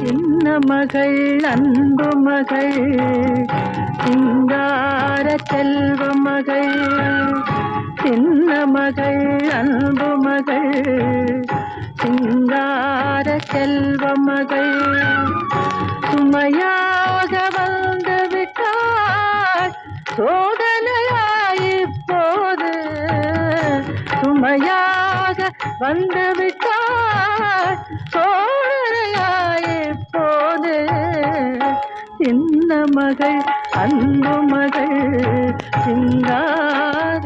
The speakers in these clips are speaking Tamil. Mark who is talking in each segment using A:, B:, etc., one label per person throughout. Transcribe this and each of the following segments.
A: சின்ன மகள் அன்பு மகள் சிங்கார செல்வ மகள் சின்ன மகள் அன்பு மகள் சிங்கார செல்வ மகள். சுமையாக வந்து விட்டார் சோத சுமையாக வந்துவிட்டார் விட்டாள் போது சின்ன மகள் அன்பு மகள் சிங்கார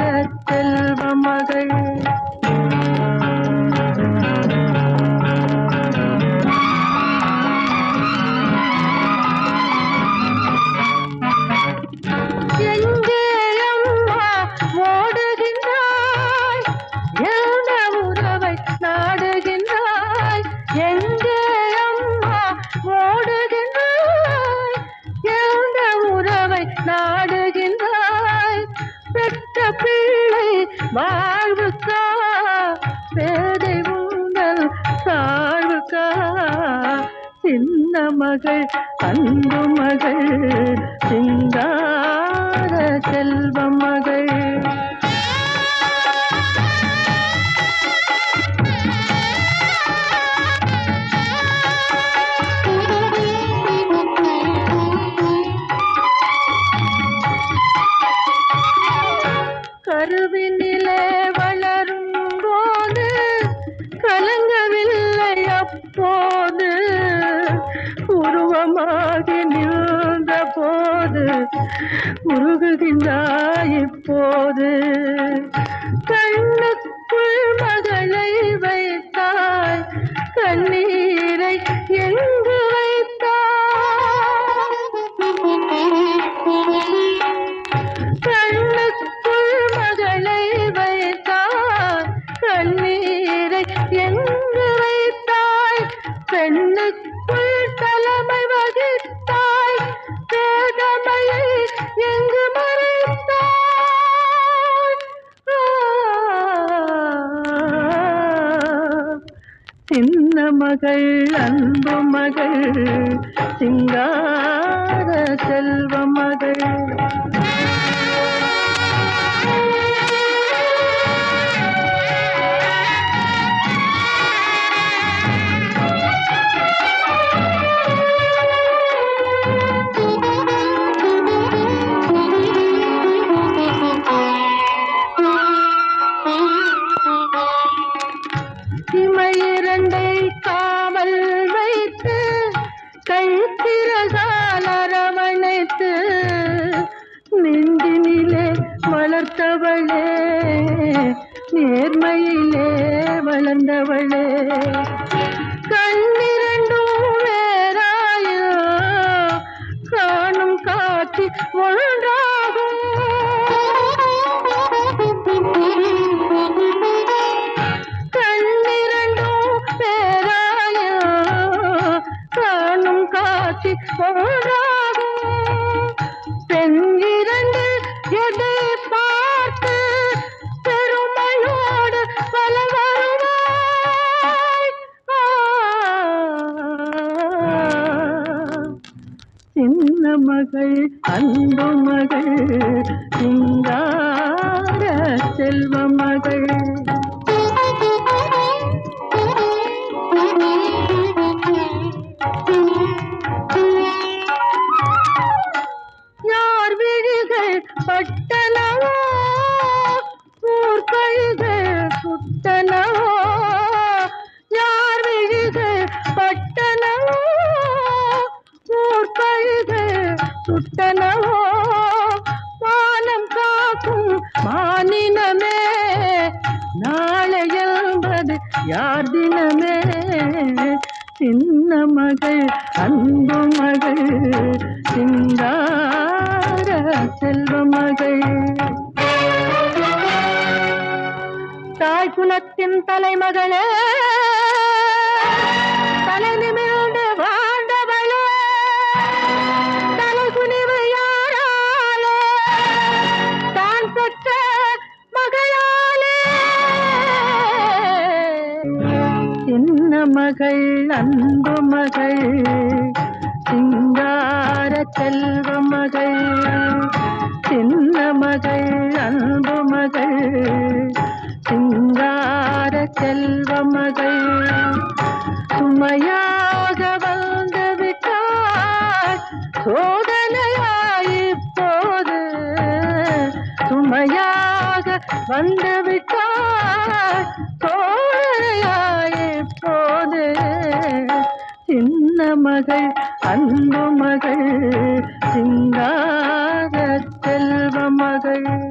A: செல்வ மகள். வாழ்வுக்கா பேதை உங்கள் சாழ்வுக்கா சின்ன மகள் அன்பு மகள் உருவமாகி நின்ற போது உருகுகின்றாய் இப்போது. கண்ணுக்குள் மகளை வைத்தாய் கண்ணீரை எங்கு வைத்தாய்? கண்ணுக்குள் மகளை வைத்தாய் கண்ணீரை எங்கு வைத்தாய்? பெண்ணுக்குள் மகள் அன்பு மகள் சிங்கார செல்வ இமையிரண்டை காவல் வைத்து கைத்திரகால் அரவணைத்து நெஞ்சினிலே வளர்த்தவளே நேர்மையிலே வளர்ந்தவளே. கண்ணிரண்டும் வேறாயோ காணும் காட்சி ஒன்றாகும் மகள் அன்பு மகள் சுட்டனவோ வானம் காக்கும் மானினமே. நாளை என்பது யார் தினமே? சின்ன மகள் அன்பு மகள் சிந்தார செல்வ மகள். தாய் குலத்தின் தலைமகளே மகள் அன்பு மகள் சிங்கார செல்வ மகள் சின்ன மகள் அன்பு மகள் சிங்கார செல்வ மகள் சுமையாக வந்து விட்டார் சோதனையாயிப்போது சுமையாக வந்து விட்டார் மகள் அன்பு மகள் சிங்கார செல்வ மகள்.